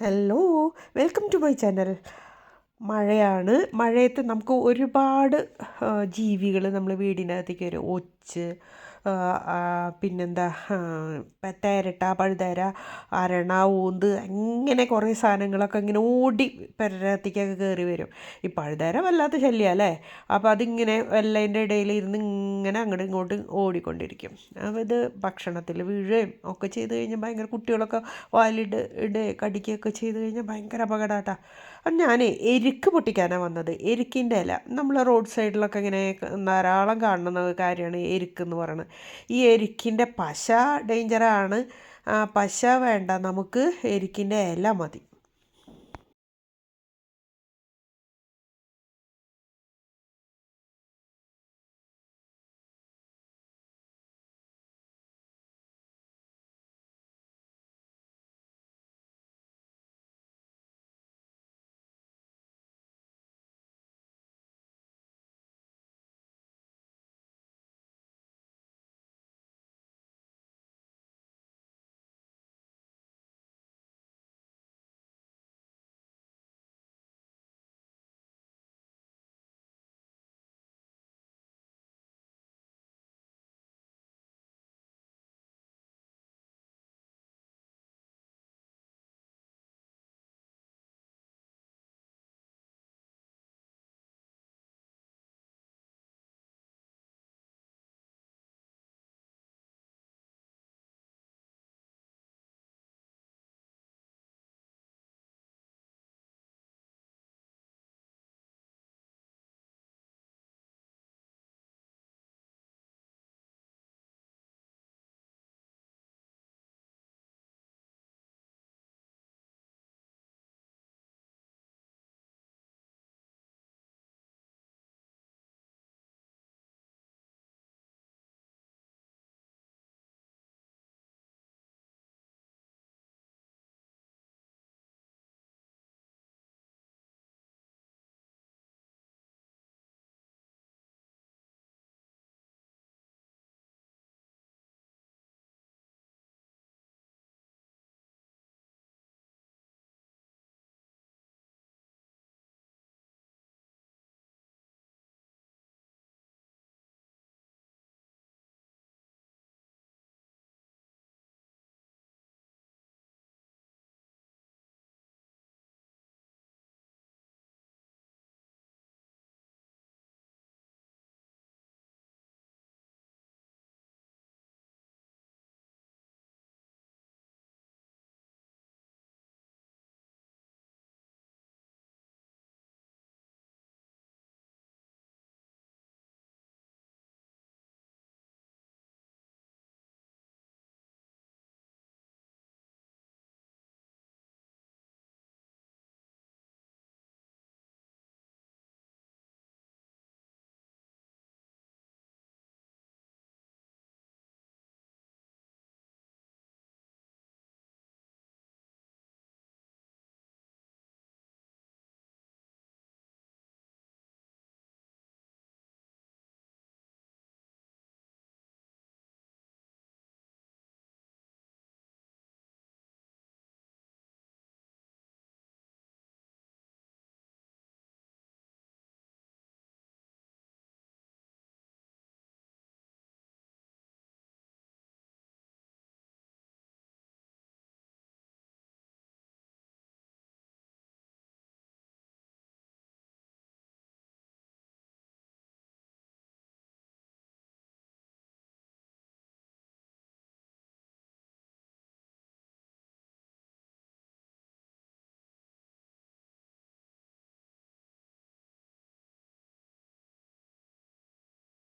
Hello welcome to my channel മഴയാണ്. മഴയത്ത് നമുക്ക് ഒരുപാട് ജീവികൾ നമ്മൾ വീടിനകത്തേക്ക് വരും. ഒച്ച് പിന്നെന്താ ആ, പഴുതര അരണ ഊന്ത് അങ്ങനെ കുറേ സാധനങ്ങളൊക്കെ ഇങ്ങനെ ഓടി പെരത്തേക്കൊക്കെ കയറി വരും. ഈ പഴുതര വല്ലാത്ത ശല്യം അല്ലേ? അപ്പോൾ അതിങ്ങനെ വെള്ളേന്റെ ഇടയിൽ ഇരുന്ന് ഇങ്ങനെ അങ്ങോട്ടും ഇങ്ങോട്ടും ഓടിക്കൊണ്ടിരിക്കും. അപ്പോൾ ഇത് ഭക്ഷണത്തിൽ വീഴുകയും ഒക്കെ ചെയ്ത് കഴിഞ്ഞാൽ ഭയങ്കര കുട്ടികളൊക്കെ വാലിട് ഇടുകയും കടിക്കുകയൊക്കെ ചെയ്ത് കഴിഞ്ഞാൽ ഭയങ്കര അപകടമാട്ടാ അപ്പം ഞാൻ എരുക്ക് പൊട്ടിക്കാനാണ് വന്നത്. എരുക്കിന്റെ ഇല. നമ്മൾ റോഡ് സൈഡിലൊക്കെ ഇങ്ങനെ ധാരാളം കാണുന്ന കാര്യമാണ് എരുക്ക് എന്ന് പറയുന്നത് ഈ എരുക്കിന്റെ പശ ഡേഞ്ചറാണ് പശ വേണ്ട നമുക്ക് എരിക്കിന്റെ ഇല മതി.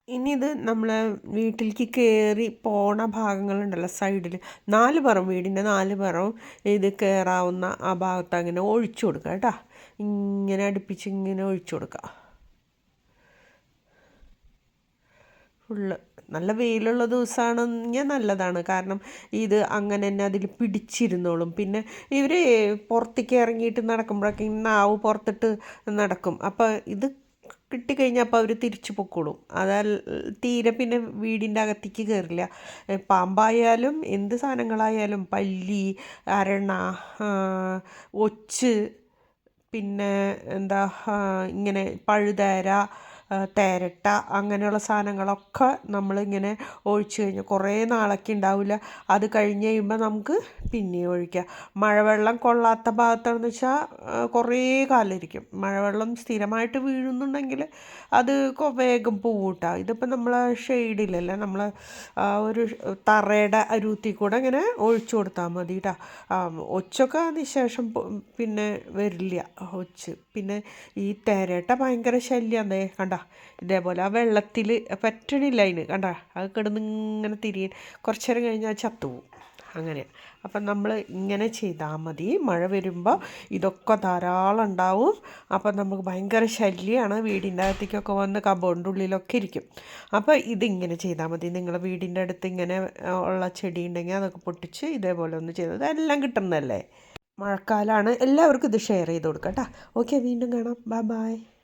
ഇനി ഇത് നമ്മളെ വീട്ടിലേക്ക് കയറി പോണ ഭാഗങ്ങളുണ്ടല്ലോ സൈഡിൽ നാല് പുറം വീടിന്റെ നാല് പുറം ഇത് കയറാവുന്ന ആ ഭാഗത്ത് അങ്ങനെ ഒഴിച്ചു കൊടുക്കുക കേട്ടോ. ഇങ്ങനെ അടുപ്പിച്ച് ഇങ്ങനെ ഒഴിച്ചു കൊടുക്കുക. ഫുള്ള് നല്ല വെയിലുള്ള ദിവസമാണെങ്കിൽ നല്ലതാണ്. കാരണം ഇത് അങ്ങനെ തന്നെ അതിൽ പിടിച്ചിരുന്നോളും. പിന്നെ ഇവർ പുറത്തേക്ക് ഇറങ്ങിയിട്ട് നടക്കുമ്പോഴൊക്കെ നാവ് പുറത്തിട്ട് നടക്കും. അപ്പോൾ ഇത് കിട്ടിക്കഴിഞ്ഞാൽ അപ്പോൾ അവർ തിരിച്ചു പൊക്കോളും. അതാ തീരെ പിന്നെ വീടിന്റെ അകത്തേക്ക് കയറില്ല പാമ്പായാലും എന്ത് സാധനങ്ങളായാലും പല്ലി അരണ ഒച്ച് പിന്നെ എന്താ ഇങ്ങനെ പഴുതേര തേരട്ട അങ്ങനെയുള്ള സാധനങ്ങളൊക്കെ നമ്മളിങ്ങനെ ഒഴിച്ച് കഴിഞ്ഞാൽ കുറേ നാളൊക്കെ ഉണ്ടാവില്ല. അത് കഴിഞ്ഞ് കഴിയുമ്പോൾ നമുക്ക് പിന്നെയും ഒഴിക്കാം. മഴവെള്ളം കൊള്ളാത്ത ഭാഗത്താണെന്ന് വെച്ചാൽ കുറേ കാലം മഴവെള്ളം സ്ഥിരമായിട്ട് വീഴുന്നുണ്ടെങ്കിൽ അത് വേഗം പോവും കേട്ടോ ഇതിപ്പോൾ നമ്മൾ ഷെയ്ഡിലല്ല നമ്മൾ ഒരു തറയുടെ അരുത്തി കൂടെ ഇങ്ങനെ ഒഴിച്ചു കൊടുത്താൽ മതി കേട്ടോ. ഒച്ചൊക്കെ അതിന് ശേഷം പിന്നെ വരില്ല ഒച്ച്. പിന്നെ ഈ തേരട്ട ഭയങ്കര ശല്യം അതേ കണ്ട? ഇതേപോലെ ആ വെള്ളത്തിൽ പറ്റണില്ല അതിന് കണ്ട? അത് കിടന്ന് ഇങ്ങനെ തിരിയും കുറച്ച് നേരം കഴിഞ്ഞാൽ ചത്തുപോകും അങ്ങനെ. അപ്പം നമ്മൾ ഇങ്ങനെ ചെയ്താൽ മതി. മഴ വരുമ്പോൾ ഇതൊക്കെ ധാരാളം ഉണ്ടാവും. അപ്പം നമുക്ക് ഭയങ്കര ശല്യമാണ് വീടിന്റെ അകത്തേക്കൊക്കെ വന്ന് കബോർഡിന്റെ ഉള്ളിലൊക്കെ ഇരിക്കും. അപ്പോൾ ഇതിങ്ങനെ ചെയ്താൽ മതി. നിങ്ങൾ വീടിന്റെ അടുത്ത് ഇങ്ങനെ ഉള്ള ചെടി ഉണ്ടെങ്കിൽ അതൊക്കെ പൊട്ടിച്ച് ഇതേപോലെ ഒന്ന് ചെയ്തത് എല്ലാം കിട്ടുന്നതല്ലേ? മഴക്കാലമാണ് എല്ലാവർക്കും ഇത് ഷെയർ ചെയ്ത് കൊടുക്കാം കേട്ടോ. ഓക്കെ വീണ്ടും കാണാം. Bye bye.